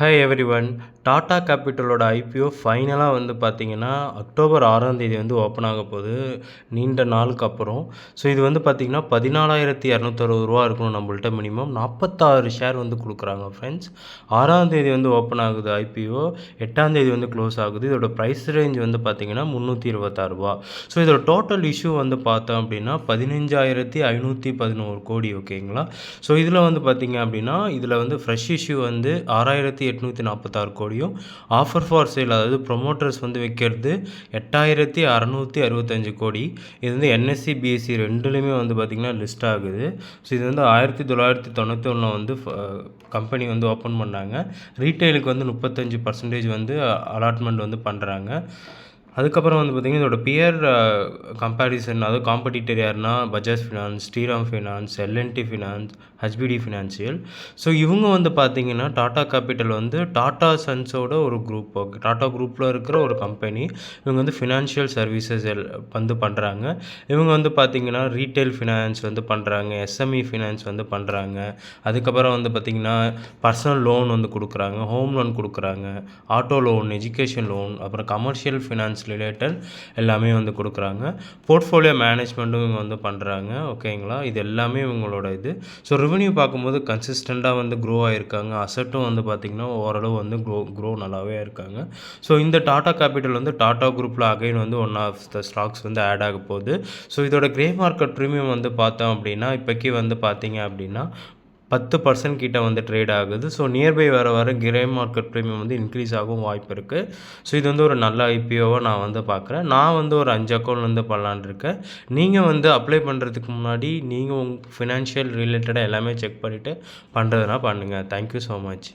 Hi everyone Tata கேபிட்டலோட IPO ஃபைனலாக வந்து பார்த்தீங்கன்னா அக்டோபர் ஆறாம் தேதி வந்து ஓப்பன் ஆக போகுது. நீண்ட நாளுக்கு அப்புறம். ஸோ இது வந்து பார்த்தீங்கன்னா பதினாலாயிரத்தி இரநூத்தறுபது ரூபா இருக்கணும் நம்மள்ட்ட மினிமம் நாற்பத்தாறு ஷேர் வந்து கொடுக்குறாங்க ஃப்ரெண்ட்ஸ் ஆறாம் தேதி வந்து ஓப்பன் ஆகுது ஐபிஓ எட்டாம் தேதி வந்து க்ளோஸ் ஆகுது. இதோட ப்ரைஸ் ரேஞ்ச் வந்து பார்த்தீங்கன்னா முந்நூற்றி இருபத்தாறு ரூபா. ஸோ இதோட டோட்டல் இஷ்யூ வந்து பார்த்தோம் அப்படின்னா பதினஞ்சாயிரத்தி ஐநூற்றி பதினோரு கோடி ஓகேங்களா ஸோ இதில் வந்து பார்த்தீங்க அப்படின்னா இதில் வந்து ஃப்ரெஷ் இஷ்யூ வந்து ஆறாயிரத்தி எட்நூற்றி நாற்பத்தாறு கோடியும். ஆஃபர் ஃபார் சேல் அதாவது ப்ரொமோட்டர்ஸ் வந்து வைக்கிறது எட்டாயிரத்தி அறநூற்றி அறுபத்தஞ்சு கோடி. இது வந்து என்எஸ்சி பிஎஸ்சி ரெண்டுலேயுமே வந்து பார்த்திங்கன்னா லிஸ்ட் ஆகுது. ஸோ இது வந்து ஆயிரத்தி தொள்ளாயிரத்தி தொண்ணூற்றி ஒன்றில் வந்து கம்பெனி வந்து ஓப்பன் பண்ணாங்க. ரீட்டைலுக்கு வந்து முப்பத்தஞ்சு பர்சன்டேஜ் வந்து அலாட்மெண்ட் வந்து பண்ணுறாங்க அதுக்கப்புறம் வந்து பார்த்திங்கன்னா இதோட பியர் கம்பேரிசன் அதாவது காம்படிட்டர் யாருன்னா Bajaj finance Shriram finance L and T finance HBD financial so இவங்க வந்து பார்த்திங்கன்னா டாடா கேபிட்டல் வந்து டாடா சன்ஸோட ஒரு குரூப் டாடா குரூப்பில் இருக்கிற ஒரு கம்பெனி இவங்க வந்து ஃபினான்ஷியல் சர்வீசஸ் எல் வந்து பண்ணுறாங்க இவங்க வந்து பார்த்திங்கன்னா ரீட்டைல் ஃபினான்ஸ் வந்து பண்ணுறாங்க எஸ்எம்இ ஃபினான்ஸ் வந்து பண்ணுறாங்க அதுக்கப்புறம் வந்து பார்த்திங்கன்னா பர்சனல் லோன் வந்து கொடுக்குறாங்க ஹோம் லோன் கொடுக்குறாங்க ஆட்டோ லோன் எஜுகேஷன் லோன் அப்புறம் கமர்ஷியல் ஃபினான்ஸ் ரிலேட்டட் எல்லாமே வந்து கொடுக்குறாங்க. போர்ட்ஃபோலியோ மேனேஜ்மெண்ட்டும் இவங்க வந்து பண்ணுறாங்க ஓகேங்களா இது எல்லாமே இவங்களோட இது. ஸோ ரெவன்யூ பார்க்கும்போது கன்சிஸ்டண்ட்டாக வந்து க்ரோ ஆகிருக்காங்க அசட்டும் வந்து பார்த்திங்கன்னா ஓரளவு வந்து க்ரோ க்ரோ நல்லாவே இருக்காங்க ஸோ இந்த டாடா கேபிட்டல் வந்து டாடா குரூப்பில் அகைன் வந்து ஒன் ஆஃப் த ஸ்டாக்ஸ் வந்து ஆட் ஆக போகுது. ஸோ இதோட கிரே மார்க்கெட் ப்ரீமியம் வந்து பார்த்தோம் அப்படின்னா இப்போக்கி வந்து பார்த்தீங்க அப்படின்னா பத்து பர்சன்ட் கிட்ட வந்து ட்ரேட் ஆகுது. ஸோ நியர்பை வர வர கிரே மார்க்கெட் ப்ரீமியம் வந்து இன்க்ரீஸ் ஆகவும் வாய்ப்பு இருக்குது ஸோ இது வந்து ஒரு நல்ல ஐபிஓவாக நான் வந்து பார்க்குறேன் நான் வந்து ஒரு அஞ்சு அக்கௌண்ட் வந்து பண்ணலான் இருக்கேன். நீங்கள் வந்து அப்ளை பண்ணுறதுக்கு முன்னாடி நீங்கள் உங்கள் ஃபினான்ஷியல் ரிலேட்டடாக எல்லாமே செக் பண்ணிவிட்டு பண்ணுறதுனா பண்ணுங்கள் தேங்க்யூ ஸோ மச்